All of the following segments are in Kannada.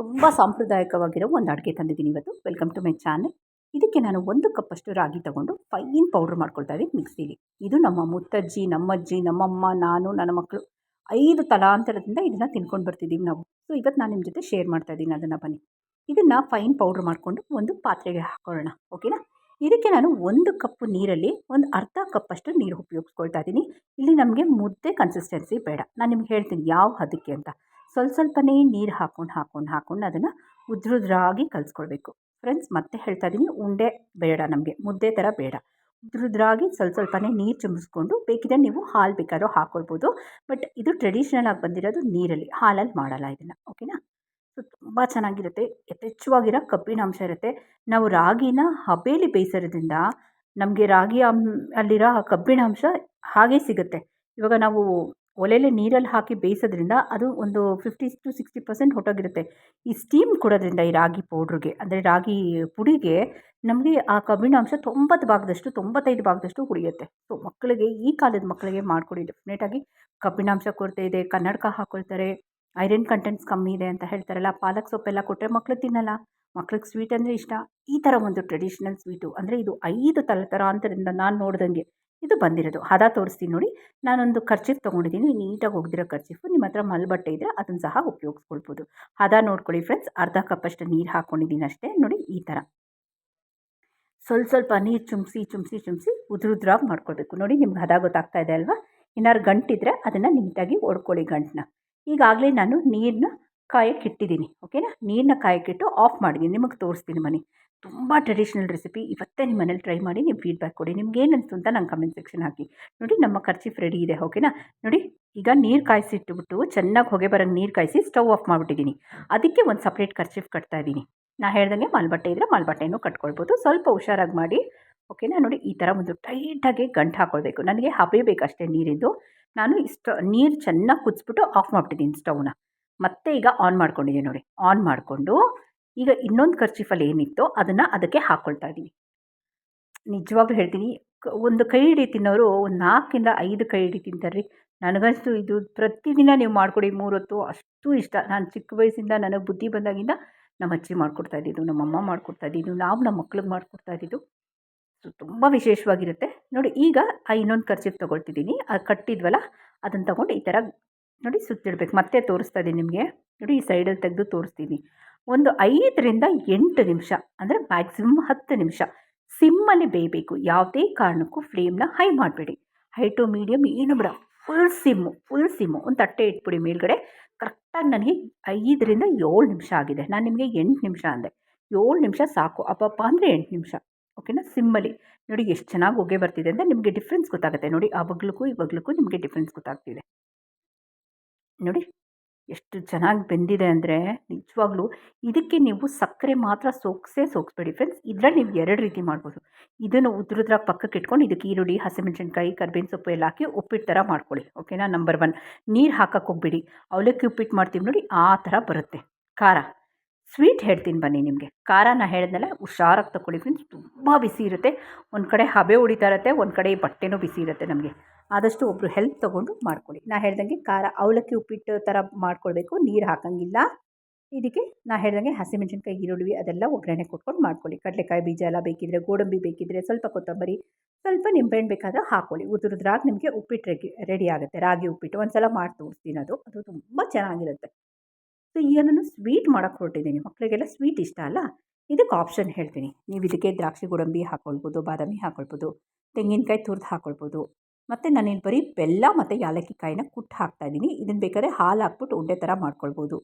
ತುಂಬ ಸಾಂಪ್ರದಾಯಿಕವಾಗಿರೋ ಒಂದು ಅಡುಗೆ ತಂದಿದ್ದೀನಿ ಇವತ್ತು. ವೆಲ್ಕಮ್ ಟು ಮೈ ಚಾನಲ್ ಇದಕ್ಕೆ ನಾನು ಒಂದು ಕಪ್ಪಷ್ಟು ರಾಗಿ ತಗೊಂಡು ಫೈನ್ ಪೌಡ್ರ್ ಮಾಡ್ಕೊಳ್ತಾ ಇದ್ದೀನಿ ಮಿಕ್ಸಿಲಿ ಇದು ನಮ್ಮ ಮುತ್ತಜ್ಜಿ, ನಮ್ಮಜ್ಜಿ, ನಮ್ಮಮ್ಮ, ನಾನು, ನನ್ನ ಮಕ್ಕಳು ಐದು ತಲಾಂತರದಿಂದ ಇದನ್ನು ತಿನ್ಕೊಂಡು ಬರ್ತಿದ್ದೀವಿ ನಾವು. ಸೊ ಇವತ್ತು ನಾನು ನಿಮ್ಮ ಜೊತೆ ಶೇರ್ ಮಾಡ್ತಾ ಇದ್ದೀನಿ ಅದನ್ನು ಬನ್ನಿ. ಇದನ್ನು ಫೈನ್ ಪೌಡ್ರ್ ಮಾಡಿಕೊಂಡು ಒಂದು ಪಾತ್ರೆಗೆ ಹಾಕೊಳ್ಳೋಣ ಓಕೆನಾ ಇದಕ್ಕೆ ನಾನು ಒಂದು ಕಪ್ಪು ನೀರಲ್ಲಿ ಒಂದು ಅರ್ಧ ಕಪ್ಪಷ್ಟು ನೀರು ಉಪಯೋಗಿಸ್ಕೊಳ್ತಾ ಇದ್ದೀನಿ. ಇಲ್ಲಿ ನಮಗೆ ಮುದ್ದೆ ಕನ್ಸಿಸ್ಟೆನ್ಸಿ ಬೇಡ. ನಾನು ನಿಮ್ಗೆ ಹೇಳ್ತೀನಿ ಯಾವ ಹದಕ್ಕೆ ಅಂತ. ಸ್ವಲ್ಪ ಸ್ವಲ್ಪನೇ ನೀರು ಹಾಕ್ಕೊಂಡು ಹಾಕ್ಕೊಂಡು ಹಾಕ್ಕೊಂಡು ಅದನ್ನು ಉದ್ರುದ್ರಾಗಿ ಕಲಿಸ್ಕೊಳ್ಬೇಕು ಫ್ರೆಂಡ್ಸ್ ಮತ್ತೆ ಹೇಳ್ತಾ ಇದ್ದೀನಿ ಉಂಡೆ ಬೇಡ ನಮಗೆ, ಮುದ್ದೆ ಥರ ಬೇಡ. ಉದ್ರುದ್ರಾಗಿ ಸ್ವಲ್ಪ ಸ್ವಲ್ಪನೇ ನೀರು ಚುಮ್ಮಿಸ್ಕೊಂಡು ಬೇಕಿದ್ರೆ ನೀವು ಹಾಲು ಬೇಕಾದ್ರೂ ಹಾಕ್ಕೊಳ್ಬೋದು ಬಟ್ ಇದು ಟ್ರೆಡಿಷ್ನಲ್ ಆಗಿ ಬಂದಿರೋದು ನೀರಲ್ಲಿ ಹಾಲಲ್ಲಿ ಮಾಡಲ್ಲ ಇದನ್ನು ಓಕೆನಾ ಸೊ ತುಂಬ ಚೆನ್ನಾಗಿರುತ್ತೆ, ಯಥೇಚ್ಛವಾಗಿರೋ ಕಬ್ಬಿನಾಂಶ ಇರುತ್ತೆ. ನಾವು ರಾಗಿನ ಹಬೆಯಲ್ಲಿ ಬೇಯಿಸೋದ್ರಿಂದ ನಮಗೆ ರಾಗಿ ಅಲ್ಲಿರೋ ಕಬ್ಬಿಣಾಂಶ ಹಾಗೇ ಸಿಗುತ್ತೆ. ಇವಾಗ ನಾವು ಒಲೆಯಲ್ಲಿ ನೀರಲ್ಲಿ ಹಾಕಿ ಬೇಯಿಸೋದ್ರಿಂದ ಅದು ಒಂದು ಫಿಫ್ಟಿ ಟು ಸಿಕ್ಸ್ಟಿ ಪರ್ಸೆಂಟ್ ಹೊಟ್ಟೋಗಿರುತ್ತೆ. ಈ ಸ್ಟೀಮ್ ಕೊಡೋದ್ರಿಂದ ಈ ರಾಗಿ ಪೌಡ್ರಿಗೆ ಅಂದರೆ ರಾಗಿ ಪುಡಿಗೆ ನಮಗೆ ಆ ಕಬ್ಬಿಣಾಂಶ ತೊಂಬತ್ತು ಭಾಗದಷ್ಟು, ತೊಂಬತ್ತೈದು ಭಾಗದಷ್ಟು ಉಳಿಯುತ್ತೆ. ಸೊ ಮಕ್ಕಳಿಗೆ, ಈ ಕಾಲದ ಮಕ್ಕಳಿಗೆ ಮಾಡಿಕೊಡಿ. ಡೆಫಿನೆಟಾಗಿ ಕಬ್ಬಿಣಾಂಶ ಕೊರತೆ ಇದೆ, ಕನ್ನಡಕ ಹಾಕ್ಕೊಳ್ತಾರೆ ಐರನ್ ಕಂಟೆಂಟ್ಸ್ ಕಮ್ಮಿ ಇದೆ ಅಂತ ಹೇಳ್ತಾರಲ್ಲ, ಪಾಲಕ್ ಸೊಪ್ಪೆಲ್ಲ ಕೊಟ್ಟರೆ ಮಕ್ಕಳು ತಿನ್ನಲ್ಲ. ಮಕ್ಳಿಗೆ ಸ್ವೀಟ್ ಅಂದರೆ ಇಷ್ಟ. ಈ ಥರ ಒಂದು ಟ್ರೆಡಿಷ್ನಲ್ ಸ್ವೀಟು ಅಂದರೆ ಇದು ಐದು ತಲತಲಾಂತರದಿಂದ ನಾನು ನೋಡ್ದಂಗೆ ಇದು ಬಂದಿರೋದು. ಹದ ತೋರಿಸ್ತೀನಿ ನೋಡಿ. ನಾನೊಂದು ಖರ್ಚಿಫ್ ತೊಗೊಂಡಿದ್ದೀನಿ. ನೀಟಾಗಿ ಒಗೆದಿರೋ ಖರ್ಚಿಫು ನಿಮ್ಮ ಹತ್ರ ಮಲ್ಬಟ್ಟೆ ಇದ್ದರೆ ಅದನ್ನು ಸಹ ಉಪಯೋಗಿಸ್ಕೊಳ್ಬೋದು. ಹದ ನೋಡ್ಕೊಳ್ಳಿ ಫ್ರೆಂಡ್ಸ್ ಅರ್ಧ ಕಪ್ಪಷ್ಟು ನೀರು ಹಾಕ್ಕೊಂಡಿದ್ದೀನಿ ಅಷ್ಟೇ. ನೋಡಿ ಈ ಥರ ಸ್ವಲ್ಪ ಸ್ವಲ್ಪ ನೀರು ಚುಮ್ಸಿ ಚುಮ್ಸಿ ಚುಮ್ಸಿ ಉದ್ರುದ್ರಾಗಿ ಮಾಡ್ಕೊಳ್ಬೇಕು. ನೋಡಿ ನಿಮ್ಗೆ ಹದ ಗೊತ್ತಾಗ್ತಾ ಇದೆ ಅಲ್ವಾ? ಏನಾದ್ರು ಗಂಟಿದ್ರೆ ಅದನ್ನು ನೀಟಾಗಿ ಓಡ್ಕೊಳ್ಳಿ ಗಂಟನ್ನ ಈಗಾಗಲೇ ನಾನು ನೀರನ್ನ ಕಾಯಕ್ಕೆ ಇಟ್ಟಿದ್ದೀನಿ. ಓಕೆನಾ? ನೀರನ್ನ ಕಾಯಕ್ಕಿಟ್ಟು ಆಫ್ ಮಾಡಿದ್ದೀನಿ. ನಿಮಗೆ ತೋರಿಸ್ತೀನಿ ಮನೆ. ತುಂಬ ಟ್ರೆಡಿಷ್ನಲ್ ರೆಸಿಪಿ ಇವತ್ತೇ ನಿಮ್ಮ ಮನೇಲಿ ಟ್ರೈ ಮಾಡಿ ನೀವು ಫೀಡ್ಬ್ಯಾಕ್ ಕೊಡಿ. ನಿಮ್ಗೆ ಏನು ಅನಿಸ್ತು ಅಂತ ನಂಗೆ ಕಮೆಂಟ್ ಸೆಕ್ಷನ್ ಹಾಕಿ. ನೋಡಿ ನಮ್ಮ ಖರ್ಚಿಫ್ ರೆಡಿ ಇದೆ ಓಕೆನಾ ನೋಡಿ, ಈಗ ನೀರು ಕಾಯಿಸಿಟ್ಬಿಟ್ಟು ಚೆನ್ನಾಗಿ ಹೊಗೆ ಬರೋಂಗೆ ನೀರು ಕಾಯಿಸಿ ಸ್ಟವ್ ಆಫ್ ಮಾಡಿಬಿಟ್ಟಿದ್ದೀನಿ. ಅದಕ್ಕೆ ಒಂದು ಸಪ್ರೇಟ್ ಖರ್ಚಿಫ್ ಕಟ್ತಾ ಇದ್ದೀನಿ. ನಾ ಹೇಳ್ದಂಗೆ ಮಾಲ್ಬಟ್ಟೆ ಇದ್ದರೆ ಮಲ್ಬಟ್ಟೆನೂ ಕಟ್ಕೊಳ್ಬೋದು. ಸ್ವಲ್ಪ ಹುಷಾರಾಗಿ ಮಾಡಿ ಓಕೆನಾ ನೋಡಿ, ಈ ಥರ ಒಂದು ಟೈಟಾಗಿ ಗಂಟು ಹಾಕ್ಕೊಳ್ಬೇಕು ನನಗೆ ಹಬೆ ಬೇಕಷ್ಟೇ ನೀರಿಂದು. ನಾನು ಇಷ್ಟು, ನೀರು ಚೆನ್ನಾಗಿ ಕುದಿಸ್ಬಿಟ್ಟು ಆಫ್ ಮಾಡಿಬಿಟ್ಟಿದ್ದೀನಿ ಸ್ಟವ್ನ ಮತ್ತೆ ಈಗ ಆನ್ ಮಾಡ್ಕೊಂಡಿದ್ದೀನಿ ನೋಡಿ. ಆನ್ ಮಾಡಿಕೊಂಡು ಈಗ ಇನ್ನೊಂದು ಖರ್ಚಿಫಲ್ಲಿ ಏನಿತ್ತೋ ಅದನ್ನು ಅದಕ್ಕೆ ಹಾಕ್ಕೊಳ್ತಾ ಇದ್ದೀನಿ ನಿಜವಾಗ್ಲೂ ಹೇಳ್ತೀನಿ ಒಂದು ಕೈ ಹಿಡಿ ತಿನ್ನೋರು ಒಂದು ನಾಲ್ಕಿಂದ ಐದು ಕೈ ಹಿಡಿ ತಿಂತಾರೆ ನನಗಂತೂ ಇದು ಪ್ರತಿದಿನ ನೀವು ಮಾಡಿಕೊಡಿ ಮೂರೊತ್ತು ಅಷ್ಟು ಇಷ್ಟ. ನಾನು ಚಿಕ್ಕ ವಯಸ್ಸಿಂದ ನನಗೆ ಬುದ್ಧಿ ಬಂದಾಗಿಂದ ನಮ್ಮ ಅಜ್ಜಿ ಮಾಡಿಕೊಡ್ತಾ ಇದ್ದಿದ್ದು ನಮ್ಮಮ್ಮ ಮಾಡಿಕೊಡ್ತಾ ಇದ್ದಿದ್ದು, ನಾವು ನಮ್ಮ ಮಕ್ಳಿಗೆ ಮಾಡ್ಕೊಡ್ತಾ ಇದ್ದಿದ್ದು. ಸೊ, ತುಂಬ ವಿಶೇಷವಾಗಿರುತ್ತೆ. ನೋಡಿ, ಈಗ ಆ ಇನ್ನೊಂದು ಖರ್ಚಿಗೆ ತೊಗೊಳ್ತಿದ್ದೀನಿ. ಅದು ಕಟ್ಟಿದ್ವಲ್ಲ ಅದನ್ನು ತಗೊಂಡು ಈ ಥರ ನೋಡಿ ಸುತ್ತಿಡ್ಬೇಕು. ಮತ್ತೆ ತೋರಿಸ್ತಾ ಇದ್ದೀನಿ ನಿಮಗೆ. ನೋಡಿ, ಈ ಸೈಡಲ್ಲಿ ತೆಗೆದು ತೋರಿಸ್ತೀನಿ. ಒಂದು ಐದರಿಂದ ಎಂಟು ನಿಮಿಷ, ಅಂದರೆ ಮ್ಯಾಕ್ಸಿಮಮ್ ಹತ್ತು ನಿಮಿಷ. ಸಿಮ್ಮಲ್ಲಿ ಬೇಯಬೇಕು, ಯಾವುದೇ ಕಾರಣಕ್ಕೂ ಫ್ಲೇಮ್ನ ಹೈ ಮಾಡಬೇಡಿ. ಹೈ ಟು ಮೀಡಿಯಮ್ ಏನು ಬಿಡ ಫುಲ್ ಸಿಮ್ಮು ಫುಲ್ ಸಿಮ್ಮು ಒಂದು ತಟ್ಟೆ ಇಟ್ಬಿಡಿ ಮೇಲ್ಗಡೆ. ಕರೆಕ್ಟಾಗಿ ನನಗೆ ಐದರಿಂದ ಏಳು ನಿಮಿಷ ಆಗಿದೆ. ನಾನು ನಿಮಗೆ ಎಂಟು ನಿಮಿಷ ಅಂದೆ. ಏಳು ನಿಮಿಷ ಸಾಕು ಅಪ್ಪಪ್ಪ ಅಂದರೆ ಎಂಟು ನಿಮಿಷ. ಓಕೆನಾ ಸಿಮ್ಮಲ್ಲಿ. ನೋಡಿ ಎಷ್ಟು ಚೆನ್ನಾಗಿ ಹೊಗೆ ಬರ್ತಿದೆ ಅಂದರೆ ನಿಮಗೆ ಡಿಫ್ರೆನ್ಸ್ ಗೊತ್ತಾಗುತ್ತೆ. ನೋಡಿ, ಆ ಬಗ್ಲಕ್ಕೂ ಈ ಬಗ್ಲಕ್ಕೂ ನಿಮಗೆ ಡಿಫ್ರೆನ್ಸ್ ಗೊತ್ತಾಗ್ತಿದೆ. ನೋಡಿ. ಎಷ್ಟು ಚೆನ್ನಾಗಿ ಬೆಂದಿದೆ ಅಂದರೆ ನಿಜವಾಗ್ಲೂ ಇದಕ್ಕೆ ನೀವು ಸಕ್ಕರೆ ಮಾತ್ರ ಸೋಕ್ಸೇ ಸೋಕ್ಸ್ಬೇಡಿ ಫ್ರೆಂಡ್ಸ್ ಇದರಲ್ಲಿ ನೀವು ಎರಡು ರೀತಿ ಮಾಡ್ಬೋದು. ಇದನ್ನು ಉದ್ರದ್ರ ಪಕ್ಕಕ್ಕೆ ಇಟ್ಕೊಂಡು ಇದಕ್ಕೆ ಈರುಳ್ಳಿ, ಹಸಿಮೆಣಸಿನ್ಕಾಯಿ, ಕರ್ಬೇವಿನ ಸೊಪ್ಪು ಎಲ್ಲ ಹಾಕಿ ಉಪ್ಪಿಟ್ಟು ಥರ ಮಾಡ್ಕೊಳ್ಳಿ. ಓಕೆನಾ ನಂಬರ್ ಒನ್ ನೀರು ಹಾಕಕ್ಕೆ ಹೋಗ್ಬಿಡಿ. ಅವಲಕ್ಕಿ ಉಪ್ಪಿಟ್ಟು ಮಾಡ್ತೀವಿ ನೋಡಿ ಆ ಥರ ಬರುತ್ತೆ. ಖಾರ. ಸ್ವೀಟ್ ಹೇಳ್ತೀನಿ ಬನ್ನಿ ನಿಮಗೆ. ಖಾರ ನಾ ಹೇಳಿದ್ನಲ್ಲ, ಹುಷಾರಾಗಿ ತಗೊಳ್ಳಿ ಫ್ರೆಂಡ್ಸ್ ತುಂಬ ಬಿಸಿ ಇರುತ್ತೆ. ಒಂದು ಕಡೆ ಹಬೆ ಹೊಡಿತಾ ಇರುತ್ತೆ, ಒಂದು ಕಡೆ ಬಟ್ಟೆನೂ ಬಿಸಿ ಇರುತ್ತೆ ನಮಗೆ. ಆದಷ್ಟು ಒಬ್ಬರು ಹೆಲ್ಪ್ ತೊಗೊಂಡು ಮಾಡ್ಕೊಳ್ಳಿ. ನಾ ಹೇಳ್ದಂಗೆ ಖಾರ ಅವಲಕ್ಕಿ ಉಪ್ಪಿಟ್ಟು ಥರ ಮಾಡ್ಕೊಳ್ಬೇಕು, ನೀರು ಹಾಕಂಗಿಲ್ಲ. ಇದಕ್ಕೆ ನಾ ಹೇಳ್ದಂಗೆ ಹಸಿಮೆಣಸಿನ್ಕಾಯಿ, ಈರುಳ್ಳಿ ಅದೆಲ್ಲ ಒಗ್ಗರಣೆ ಕೊಟ್ಕೊಂಡು ಮಾಡ್ಕೊಳ್ಳಿ. ಕಡಲೆಕಾಯಿ ಬೀಜ ಎಲ್ಲ ಬೇಕಿದ್ರೆ, ಗೋಡಂಬಿ ಬೇಕಿದ್ರೆ ಸ್ವಲ್ಪ ಕೊತ್ತಂಬರಿ, ಸ್ವಲ್ಪ ನಿಂಬೆಹಣ್ಣು ಬೇಕಾದ್ರೆ ಹಾಕೊಳ್ಳಿ ಉದುರಿದ್ರಾಗ ನಿಮಗೆ ಉಪ್ಪಿಟ್ಟು ರೆಡಿ ರೆಡಿ ಆಗುತ್ತೆ. ರಾಗಿ ಉಪ್ಪಿಟ್ಟು ಒಂದು ಸಲ ಮಾಡಿ ತೋರಿಸ್ತೀನಿ ಅದು. ಅದು ತುಂಬ ಚೆನ್ನಾಗಿರುತ್ತೆ. ಸೊ ಈಗ ನಾನು ಸ್ವೀಟ್ ಮಾಡೋಕ್ಕೆ ಹೊರಟಿದ್ದೀನಿ. ಮಕ್ಕಳಿಗೆಲ್ಲ ಸ್ವೀಟ್ ಇಷ್ಟ ಅಲ್ಲ? ಇದಕ್ಕೆ ಆಪ್ಷನ್ ಹೇಳ್ತೀನಿ. ನೀವು ಇದಕ್ಕೆ ದ್ರಾಕ್ಷಿ, ಗೋಡಂಬಿ ಹಾಕ್ಕೊಳ್ಬೋದು ಬಾದಾಮಿ ಹಾಕ್ಕೊಳ್ಬೋದು ತೆಂಗಿನಕಾಯಿ ತುರಿದು ಹಾಕ್ಕೊಳ್ಬೋದು ಮತ್ತು ನಾನಿಲ್ಲಿ ಬರೀ ಬೆಲ್ಲ ಮತ್ತು ಯಾಲಕ್ಕಿ ಕಾಯಿನ ಕುಟ್ಟು ಹಾಕ್ತಾಯಿದ್ದೀನಿ ಇದನ್ನು ಬೇಕಾದ್ರೆ ಹಾಲು ಹಾಕ್ಬಿಟ್ಟು ಉಂಡೆ ಥರ ಮಾಡ್ಕೊಳ್ಬೋದು.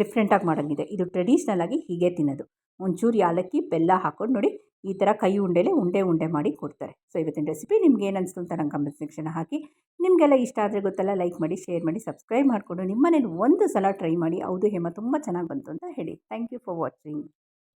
ಡಿಫ್ರೆಂಟಾಗಿ ಮಾಡೋಂಗಿದೆ. ಇದು ಟ್ರೆಡಿಷ್ನಲ್ ಆಗಿ ಹೀಗೆ ತಿನ್ನೋದು. ಒಂಚೂರು ಯಾಲಕ್ಕಿ, ಬೆಲ್ಲ ಹಾಕ್ಕೊಂಡು ನೋಡಿ ಈ ಥರ ಕೈ ಉಂಡೆಲೆ ಉಂಡೆ ಉಂಡೆ ಮಾಡಿ ಕೊಡ್ತಾರೆ. ಸೊ, ಇವತ್ತಿನ ರೆಸಿಪಿ ನಿಮ್ಗೆ ಏನು ಅನಿಸ್ತು ಅಂತ ನಂಗೆ ಕಮೆಂಟ್ ಸೆಕ್ಷನ್ ಹಾಕಿ. ನಿಮಗೆಲ್ಲ ಇಷ್ಟ ಆದರೆ ಗೊತ್ತಲ್ಲ ಲೈಕ್ ಮಾಡಿ ಶೇರ್ ಮಾಡಿ ಸಬ್ಸ್ಕ್ರೈಬ್ ಮಾಡಿಕೊಂಡು ನಿಮ್ಮ ಮನೇಲಿ ಒಂದು ಸಲ ಟ್ರೈ ಮಾಡಿ. ಹೌದು, ಹೇಮ, ತುಂಬ ಚೆನ್ನಾಗಿ ಬಂತು ಅಂತ ಹೇಳಿ. Thank you for watching